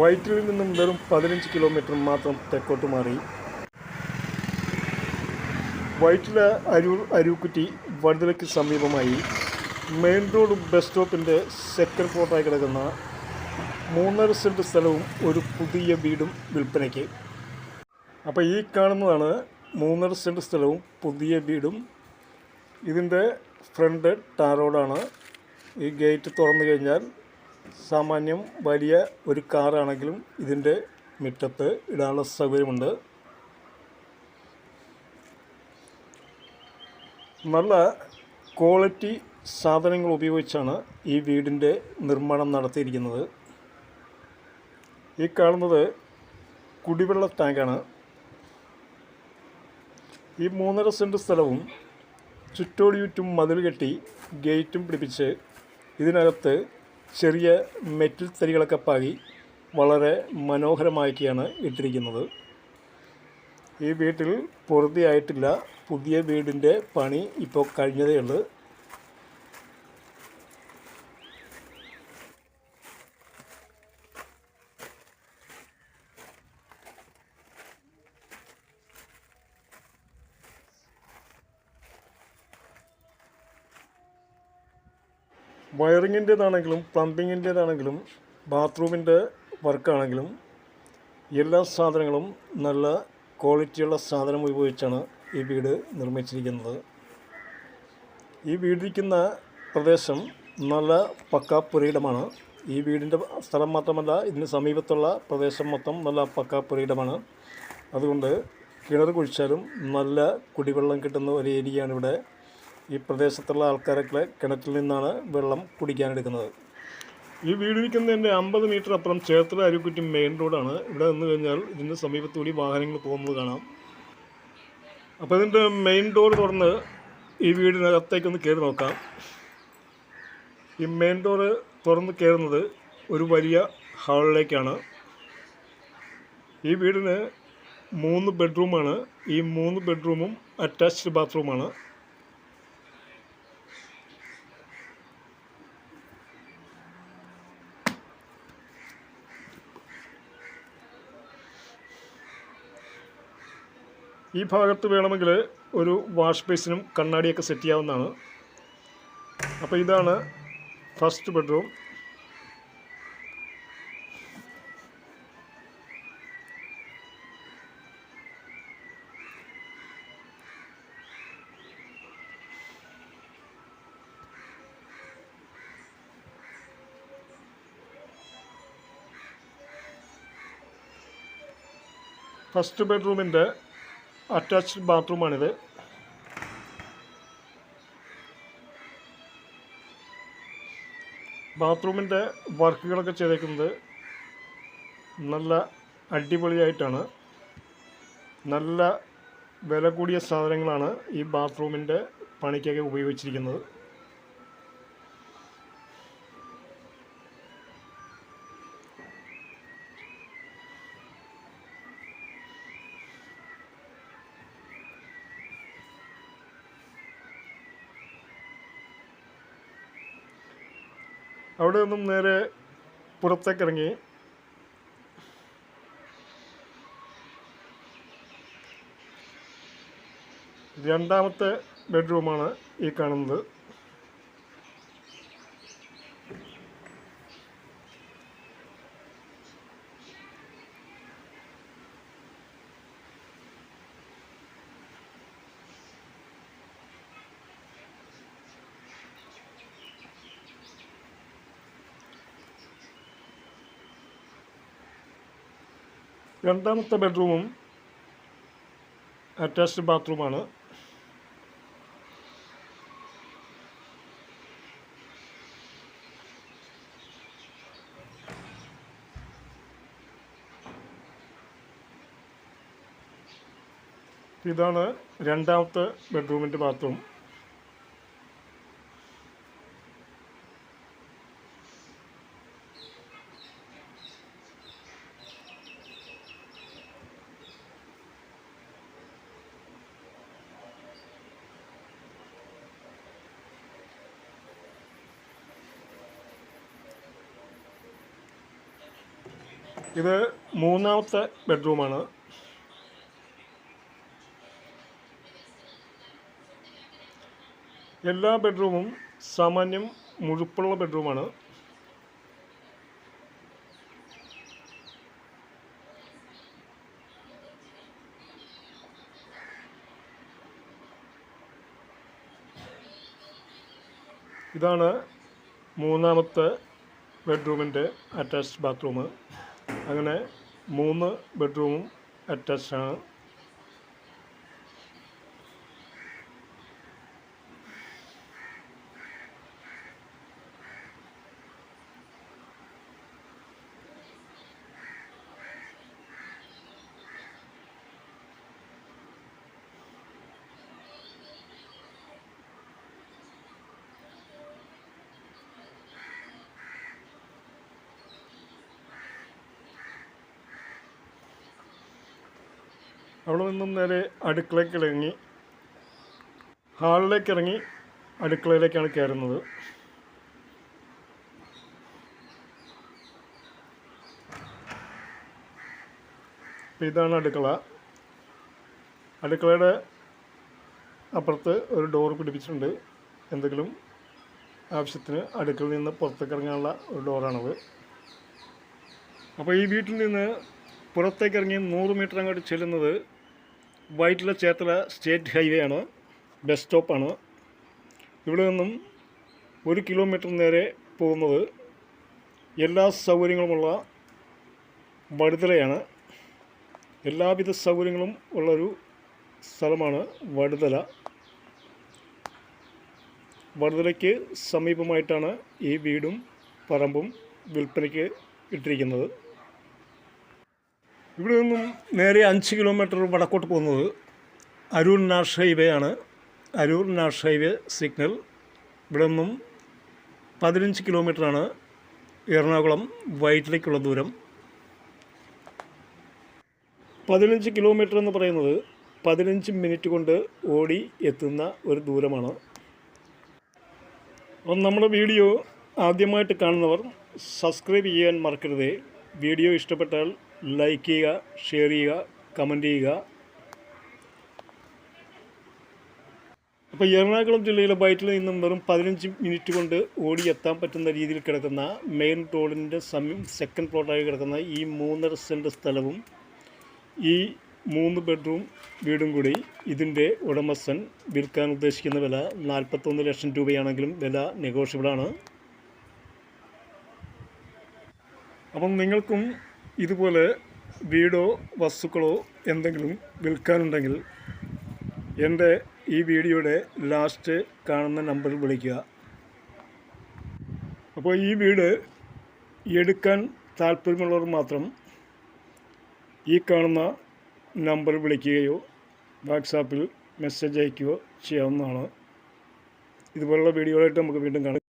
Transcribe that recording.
വൈറ്റിലിൽ നിന്നും വെറും പതിനഞ്ച് കിലോമീറ്റർ മാത്രം തെക്കോട്ട് മാറി. വൈറ്റില അരൂർ അരൂക്കുറ്റി വടുതലയ്ക്ക് സമീപമായി മെയിൻ റോഡ് ബസ് സ്റ്റോപ്പിന്റെ സെക്കൻഡ് ഫ്ലോട്ടായി കിടക്കുന്ന മൂന്നര സെന്റ് സ്ഥലവും ഒരു പുതിയ വീടും വിൽപ്പനയ്ക്ക്. അപ്പോൾ ഈ കാണുന്നതാണ് മൂന്നര സെന്റ് സ്ഥലവും പുതിയ വീടും. ഇതിന്റെ ഫ്രണ്ട് ടാർ റോഡാണ്. ഈ ഗേറ്റ് തുറന്നു കഴിഞ്ഞാൽ സാമാന്യം വലിയ ഒരു കാറാണെങ്കിലും ഇതിന്റെ മുറ്റത്ത് ഇടാനുള്ള സൗകര്യമുണ്ട്. നല്ല ക്വാളിറ്റി സാധനങ്ങൾ ഉപയോഗിച്ചാണ് ഈ വീടിന്റെ നിർമ്മാണം നടത്തിയിരിക്കുന്നത്. ഈ കാണുന്നത് കുടിവെള്ള ടാങ്കാണ്. ഈ മൂന്നര സെന്റ് സ്ഥലവും ചുറ്റോട് ചുറ്റും മതിൽ കെട്ടി ഗേറ്റും പിടിപ്പിച്ച് ഇതിനകത്ത് ചെറിയ മെറ്റൽ തരികളൊക്കെ പാകി വളരെ മനോഹരമാക്കിയാണ് ഇട്ടിരിക്കുന്നത്. ഈ വീട്ടിൽ പൂർത്തിയായിട്ടില്ല പുതിയ വീടിന്റെ പണി ഇപ്പോൾ കഴിഞ്ഞതേ ഉള്ളൂ. വയറിങ്ങിന്റേതാണെങ്കിലും പ്ലംബിങ്ങിന്റേതാണെങ്കിലും ബാത്റൂമിന്റെ വർക്കാണെങ്കിലും എല്ലാ സാധനങ്ങളും നല്ല ക്വാളിറ്റിയുള്ള സാധനം ഉപയോഗിച്ചാണ് ഈ വീട് നിർമ്മിച്ചിരിക്കുന്നത്. ഈ വീടിരിക്കുന്ന പ്രദേശം നല്ല പക്കാ പുരയിടമാണ്. ഈ വീടിന്റെ സ്ഥലം മാത്രമല്ല ഇതിന് സമീപത്തുള്ള പ്രദേശം മൊത്തം നല്ല പക്കാ പുരയിടമാണ്. അതുകൊണ്ട് കിണർ കുഴിച്ചാലും നല്ല കുടിവെള്ളം കിട്ടുന്ന ഒരു ഏരിയയാണ് ഇവിടെ. ഈ പ്രദേശത്തുള്ള ആൾക്കാരൊക്കെ കിണറ്റിൽ നിന്നാണ് വെള്ളം കുടിക്കാനെടുക്കുന്നത്. ഈ വീട് നിൽക്കുന്നതിന്റെ അമ്പത് മീറ്റർ അപ്പുറം ചേർത്തല അരുക്കുറ്റി മെയിൻ റോഡാണ്. ഇവിടെ നിന്ന് കഴിഞ്ഞാൽ ഇതിന്റെ സമീപത്തുകൂടി വാഹനങ്ങൾ പോകുന്നത് കാണാം. അപ്പോൾ ഇതിന്റെ മെയിൻ ഡോർ തുറന്ന് ഈ വീടിനകത്തേക്കൊന്ന് കയറി നോക്കാം. ഈ മെയിൻ ഡോറ് തുറന്ന് കയറുന്നത് ഒരു വലിയ ഹാളിലേക്കാണ്. ഈ വീടിന് മൂന്ന് ബെഡ്റൂമാണ്. ഈ മൂന്ന് ബെഡ്റൂമും അറ്റാച്ച്ഡ് ബാത്റൂമാണ്. ഈ ഭാഗത്ത് വേണമെങ്കിൽ ഒരു വാഷ് ബേസിനും കണ്ണാടിയൊക്കെ സെറ്റ് ചെയ്യാവുന്നതാണ്. അപ്പോൾ ഇതാണ് ഫസ്റ്റ് ബെഡ്റൂം ഫസ്റ്റ് ബെഡ്റൂമിന്റെ അറ്റാച്ച്ഡ് ബാത്റൂമാണിത് ബാത്റൂമിന്റെ വർക്കുകളൊക്കെ ചെയ്തേക്കുന്നത് നല്ല അടിപൊളിയായിട്ടാണ്. നല്ല വില കൂടിയ സാധനങ്ങളാണ് ഈ ബാത്റൂമിന്റെ പണിക്കൊക്കെ ഉപയോഗിച്ചിരിക്കുന്നത്. അവിടെ നിന്നും നേരെ പുറത്തേക്ക് ഇറങ്ങി രണ്ടാമത്തെ ബെഡ്റൂമാണ് ഈ കാണുന്നത്. രണ്ടാമത്തെ ബെഡ്റൂമും അറ്റാച്ച്ഡ് ബാത്റൂമാണ്. ഇതാണ് രണ്ടാമത്തെ ബെഡ്റൂമിന്റെ ബാത്റൂം. ഇത് മൂന്നാമത്തെ ബെഡ്റൂമാണ്. എല്ലാ ബെഡ്റൂമും സാമാന്യം മുഴുപ്പുള്ള ബെഡ്റൂമാണ്. ഇതാണ് മൂന്നാമത്തെ ബെഡ്റൂമിന്റെ അറ്റാച്ച്ഡ് ബാത്റൂം. അങ്ങനെ മൂന്ന് ബെഡ്റൂമും അറ്റാച്ച്ഡ് അവിടെ നിന്നും നേരെ അടുക്കളയ്ക്ക് ഇറങ്ങി ഹാളിലേക്ക് ഇറങ്ങി അടുക്കളയിലേക്കാണ് കയറുന്നത്. ഇതാണ് അടുക്കള. അടുക്കളയുടെ അപ്പുറത്ത് ഒരു ഡോർ പിടിപ്പിച്ചിട്ടുണ്ട്. എന്തെങ്കിലും ആവശ്യത്തിന് അടുക്കളയിൽ നിന്ന് പുറത്തേക്ക് ഇറങ്ങാനുള്ള ഒരു ഡോറാണത് അപ്പോൾ ഈ വീട്ടിൽ നിന്ന് പുറത്തേക്ക് ഇറങ്ങി നൂറ് മീറ്റർ അങ്ങോട്ട് ചെല്ലുന്നത് വൈറ്റില ചേർത്തല സ്റ്റേറ്റ് ഹൈവേ ആണ് ബസ് സ്റ്റോപ്പാണ്. ഇവിടെ നിന്നും ഒരു കിലോമീറ്റർ നേരെ പോകുന്നത് എല്ലാ സൗകര്യങ്ങളുമുള്ള വടുതലയാണ്. എല്ലാവിധ സൗകര്യങ്ങളും ഉള്ളൊരു സ്ഥലമാണ് വടുതല. വടുതലയ്ക്ക് സമീപമായിട്ടാണ് ഈ വീടും പറമ്പും വിൽപ്പനയ്ക്ക് ഇട്ടിരിക്കുന്നത്. ഇവിടെ നിന്നും നേരെ അഞ്ച് കിലോമീറ്റർ വടക്കോട്ട് പോകുന്നത് അരൂർ നാഷ് ഹൈവേ ആണ്. അരൂർ നാഷ് ഹൈവേ സിഗ്നൽ. ഇവിടെ നിന്നും പതിനഞ്ച് കിലോമീറ്ററാണ് എറണാകുളം വൈറ്റിലേക്കുള്ള ദൂരം. പതിനഞ്ച് കിലോമീറ്റർ എന്ന് പറയുന്നത് പതിനഞ്ച് മിനിറ്റ് കൊണ്ട് ഓടി എത്തുന്ന ഒരു ദൂരമാണ്. അപ്പം നമ്മുടെ വീഡിയോ ആദ്യമായിട്ട് കാണുന്നവർ സബ്സ്ക്രൈബ് ചെയ്യാൻ മറക്കരുതേ. വീഡിയോ ഇഷ്ടപ്പെട്ടാൽ ലൈക്ക് ചെയ്യുക ഷെയർ ചെയ്യുക കമന്റ് ചെയ്യുക. അപ്പോൾ എറണാകുളം ജില്ലയിലെ ബൈറ്റിൽ നിന്നും വെറും പതിനഞ്ച് മിനിറ്റ് കൊണ്ട് ഓടി എത്താൻ പറ്റുന്ന രീതിയിൽ കിടക്കുന്ന മെയിൻ റോഡിന്റെ സമയം സെക്കൻഡ് പ്ലോട്ടായി കിടക്കുന്ന ഈ മൂന്നര സെന്റ് സ്ഥലവും ഈ മൂന്ന് ബെഡ്റൂം വീടും കൂടി ഇതിന്റെ ഉടമസ്ഥൻ വിൽക്കാൻ ഉദ്ദേശിക്കുന്ന വില നാൽപ്പത്തൊന്ന് ലക്ഷം രൂപയാണെങ്കിലും വില നെഗോഷ്യബിളാണ് അപ്പം നിങ്ങൾക്കും ഇതുപോലെ വീടോ വസ്തുക്കളോ എന്തെങ്കിലും വിൽക്കാനുണ്ടെങ്കിൽ എന്റെ ഈ വീഡിയോയുടെ ലാസ്റ്റ് കാണുന്ന നമ്പറിൽ വിളിക്കുക. അപ്പോൾ ഈ വീട് എടുക്കാൻ താല്പര്യമുള്ളവർ മാത്രം ഈ കാണുന്ന നമ്പർ വിളിക്കുകയോ വാട്സാപ്പിൽ മെസ്സേജ് അയക്കുകയോ ചെയ്യാവുന്നതാണ്. ഇതുപോലുള്ള വീഡിയോകളായിട്ട് നമുക്ക് വീണ്ടും കാണാം.